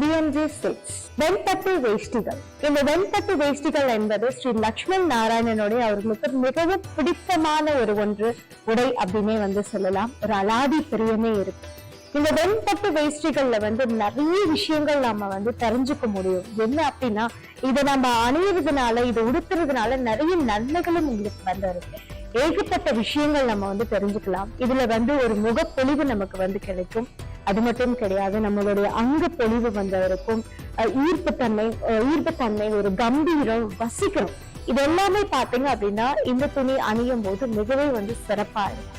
PMJ silks வெண்பட்டு வேஷ்டிகள். இந்த வெண்பட்டு வேஷ்டிகள் என்பது ஸ்ரீ லக்ஷ்மண் நாராயணனுடைய அவர்களுக்கு மிகவும் பிடித்தமான ஒரு ஒன்று. உடை அப்படின்னே வந்து சொல்லலாம். ஒரு அலாதி பிரியமே இருக்கு. இந்த வெண்பட்டு வேஷ்டிகள்ல வந்து நிறைய விஷயங்கள் நாம வந்து தெரிஞ்சுக்க முடியும். என்ன அப்படின்னா இதை நம்ம அணியறதுனால இதை உடுத்துறதுனால நிறைய நன்மைகளும் உங்களுக்கு வந்து இருக்கு. ஏகப்பட்ட விஷயங்கள் நம்ம வந்து தெரிஞ்சுக்கலாம். இதுல வந்து ஒரு முகப்பொழிவு நமக்கு வந்து கிடைக்கும். அது மட்டும் கிடையாது நம்மளுடைய அங்க பொழிவு வந்தவருக்கும் ஈர்ப்புத்தன்மை ஈர்ப்புத்தன்மை ஒரு கம்பீரம் வசிக்கிறோம் இது எல்லாமே பாத்தீங்க அப்படின்னா இந்த துணி அணியும் போது மிகவே வந்து சிறப்பா இருக்கும்.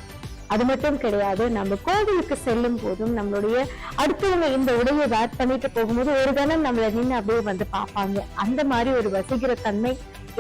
அது மட்டும் கிடையாது நம்ம கோவிலுக்கு செல்லும் போதும் நம்மளுடைய அடுத்தவங்க இந்த உடையை வேர் பண்ணிட்டு போகும்போது ஒரு கணம் நம்மள நின்று அப்படியே வந்து பார்ப்பாங்க. அந்த மாதிரி ஒரு வசிக்கிற தன்மை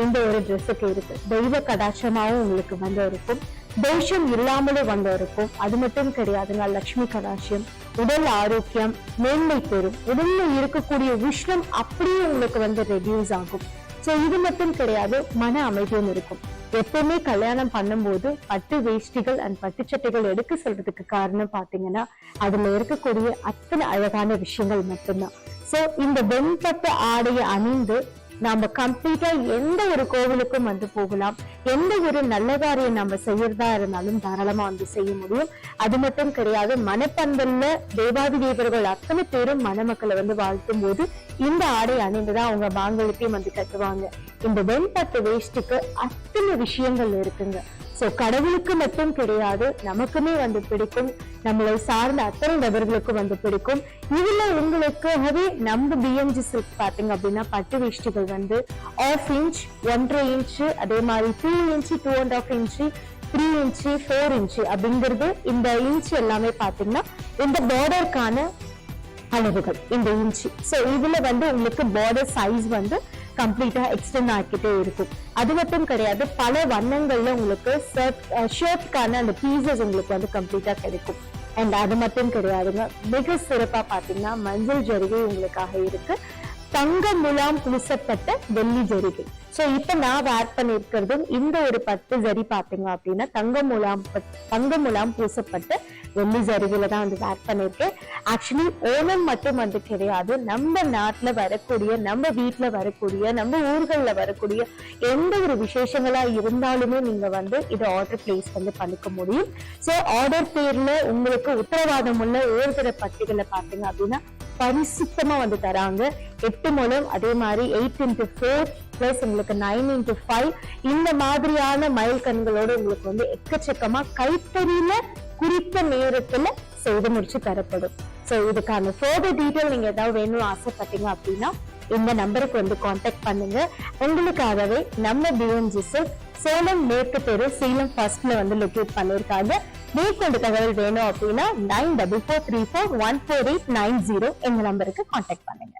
இந்த ஒரு ட்ரெஸ்ஸுக்கு இருக்கு. தெய்வ கடாட்சமாவும் உங்களுக்கு வந்து இருக்கும். தோஷம் இல்லாமலே வந்தவருக்கும் அது மட்டும் கிடையாதுங்க லட்சுமி கடாட்சியம் உடல் ஆரோக்கியம் மேன்மை பெறும் உடல்ல இருக்கக்கூடிய விஷயம் அப்படியே உங்களுக்கு வந்து ரெடியூஸ் ஆகும். சோ இது மட்டும் கிடையாது மன அமைதியும் இருக்கும். எப்பவுமே கல்யாணம் பண்ணும்போது பட்டு வேஷ்டிகள் அண்ட் பட்டு சட்டைகள் எடுக்க சொல்றதுக்கு காரணம் பாத்தீங்கன்னா அதுல இருக்கக்கூடிய அத்தனை அழகான விஷயங்கள் மட்டும்தான். சோ இந்த வெண்பட்டு ஆடையை அணிந்து நாம கம்ப்ளீட்டா எந்த ஒரு கோவிலுக்கும் வந்து போகலாம். எந்த ஒரு நல்ல காரியம் நம்ம செய்யறதா இருந்தாலும் தாராளமா வந்து செய்ய முடியும். அது மட்டும் கிடையாது மனப்பந்தல்ல தேவாதி தேவர்கள் அத்தனை பேரும் மணமக்களை வந்து வாழ்த்தும் போது இந்த ஆடை அணிந்துதான் அவங்க மாங்கல்யத்தையும் வந்து கட்டுவாங்க. இந்த வெண்பட்டு வேஷ்டிக்கு அத்தனை விஷயங்கள் இருக்குங்க. சோ கடவுளுக்கு மட்டும் கிடையாது நமக்குமே வந்து பிடிக்கும். நம்மளை சார்ந்த அத்தனை நபர்களுக்கும் வந்து பிடிக்கும். இதுல உங்களுக்காகவே நம்ம பிஎம்ஜி சில்க் பாத்தீங்க அப்படின்னா பட்டு வேஷ்டிகள் வந்து ஆஃப் இன்ச் ஒன்றரை இன்ச்சு அதே மாதிரி two inch two and half inch three inch four inch அப்படிங்கிறது இந்த இன்ச் எல்லாமே பாத்தீங்கன்னா இந்த பார்டருக்கான அளவுகள் இந்த இன்ச்சு சோ இதுல வந்து உங்களுக்கு பார்டர் சைஸ் வந்து கம்ப்ளீட்டா எக்ஸ்டெண்ட் ஆக்கிட்டே இருக்கும். அது மட்டும் கிடையாது பல வண்ணங்கள்ல உங்களுக்கு ஷர்ட்கான அந்த பீசஸ் உங்களுக்கு வந்து கம்ப்ளீட்டா கிடைக்கும். அண்ட் அது மட்டும் கிடையாதுங்க. மிக சிறப்பா பாத்தீங்கன்னா மஞ்சள் ஜரிகை உங்களுக்காக இருக்கு. தங்க முலாம் பூசப்பட்ட வெள்ளி ஜரிகை. சோ இப்ப நான் வேர் பண்ணிருக்கிறதும் இந்த ஒரு பத்து ஜரி பாத்தீங்க அப்படின்னா தங்க முலாம் பட்- தங்க முலாம் பூசப்பட்ட வெள்ளி ஜரிகையில தான் வந்து பேக் பண்ணிருக்கு. ஆக்சுவலி ஓணம் மட்டும் வந்து கிடையாது. நம்ம நாட்டில் வரக்கூடிய நம்ம வீட்டில் வரக்கூடிய நம்ம ஊர்கள்ல வரக்கூடிய எந்த ஒரு விசேஷங்களா இருந்தாலுமே நீங்க வந்து இதை ஆர்டர் பிளேஸ் வந்து பண்ணிக்க முடியும். சோ ஆர்டர் பேர்ல உங்களுக்கு உத்தரவாதம் உள்ள ஏறுகிற பட்டிகளை பார்த்தீங்க அப்படின்னா பரிசுத்தமா வந்து தராங்க. எட்டு மூலம் அதே மாதிரி எயிட் இன்ட்டு ஃபோர் பிளஸ் உங்களுக்கு நைன் இன்ட்டு ஃபைவ் இந்த மாதிரியான மயில் கண்களோட உங்களுக்கு வந்து எக்கச்சக்கமா கைத்தறியில குறித்த நேரத்துல செய்து முடிச்சு தரப்படும். சோ இதுக்கான ஃபர்தர் டீட்டெயில் நீங்க ஏதாவது வேணும்னு ஆசைப்பட்டீங்க அப்படின்னா இந்த நம்பருக்கு வந்து காண்டாக்ட் பண்ணுங்க. உங்களுக்காகவே நம்ம பிஎன்ஜிஸ் சேலம் மேற்கு தெரு சேலம் ஃபர்ஸ்ட்ல வந்து லொகேட் பண்ணிருக்காங்க. மேற்கொண்டு தகவல் வேணும் அப்படின்னா nine double four three four one four eight nine zero எங்க நம்பருக்கு காண்டாக்ட் பண்ணுங்க.